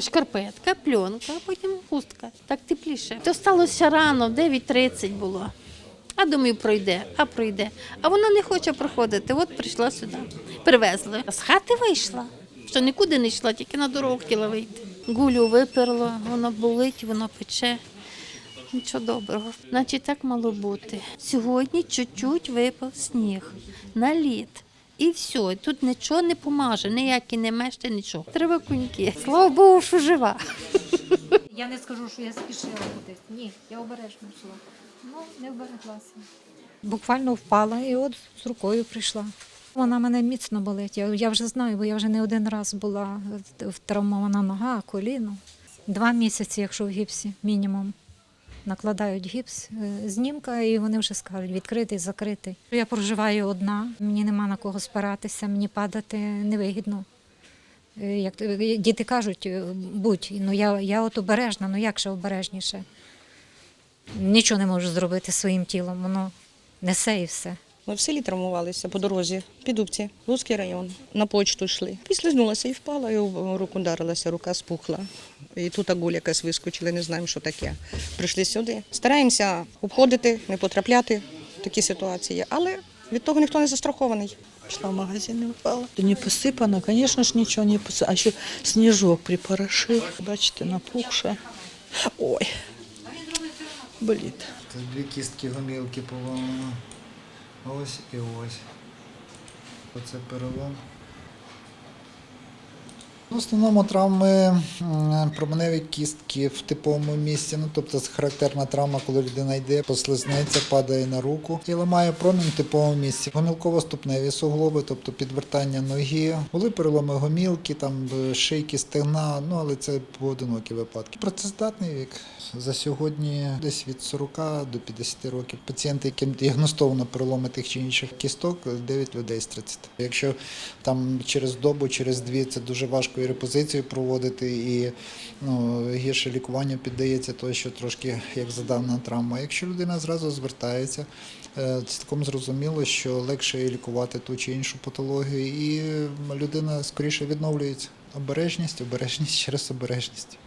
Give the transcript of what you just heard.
Шкарпетка, пленка, а потім хустка. Так тепліше. То сталося рано, в 9.30 було. А думаю, пройде, а пройде. А вона не хоче проходити. От прийшла сюди. Привезли. З хати вийшла. Що нікуди не йшла, тільки на дорогу хотіла вийти. Гулю виперло, воно болить, воно пече. Нічого доброго. Значить, так мало бути. Сьогодні чуть-чуть випав сніг на лід. І все, тут нічого не помаже, ніякі не мешти, нічого. Треба коньки. Слава Богу, що жива. Я не скажу, що я спішила кудись. Ні, я обережно йшла. Ну, не вбереглася. Буквально впала і от з рукою прийшла. Вона мене міцно болить. Я, я вже знаю, бо я вже не один раз була е, травмована нога, коліно. Два місяці, якщо в гіпсі, мінімум. Накладають гіпс, е, знімка, і вони вже скажуть, відкритий, закритий. Я проживаю одна, мені нема на кого спиратися, мені падати невигідно. Е, Як діти кажуть, е, будь, ну я, я от обережна, ну як ще обережніше. Нічого не можу зробити своїм тілом, воно несе і все. Ми в селі травмувалися по дорозі, під Дубці, Луцький район. На почту йшли. Післизнулася і впала, і в руку ударилася, рука спухла. І тут агуль якась вискочила, не знаємо, що таке. Прийшли сюди. Стараємося обходити, не потрапляти в такі ситуації, але від того ніхто не застрахований. Пішла в магазин і впала. Не посипано, звісно ж, нічого не посипано. А ще сніжок припорошив. Бачите, напухше. Ой, болить. Дві кістки гомілки поламано. Ось і ось. Оце перелом. В основному травми променеві кістки в типовому місці. Ну, тобто це характерна травма, коли людина йде, послизнеться, падає на руку і ламає промінь в типовому місці. Гомілково-ступневі суглоби, тобто підвертання ноги. Були переломи гомілки, там е, шийки, стегна, ну але це поодинокі випадки. Працездатний вік за сьогодні десь від 40 до 50 років. Пацієнти, яким діагностовано переломи тих чи інших кісток, 9 людей з 30. Якщо там через добу, через дві це дуже важко і репозицію проводити, і ну, гірше лікування піддається, то що трошки як задавна травма. Якщо людина зразу звертається, е, цілком зрозуміло, що легше лікувати ту чи іншу патологію, і людина скоріше відновлюється. Обережність, обережність через обережність.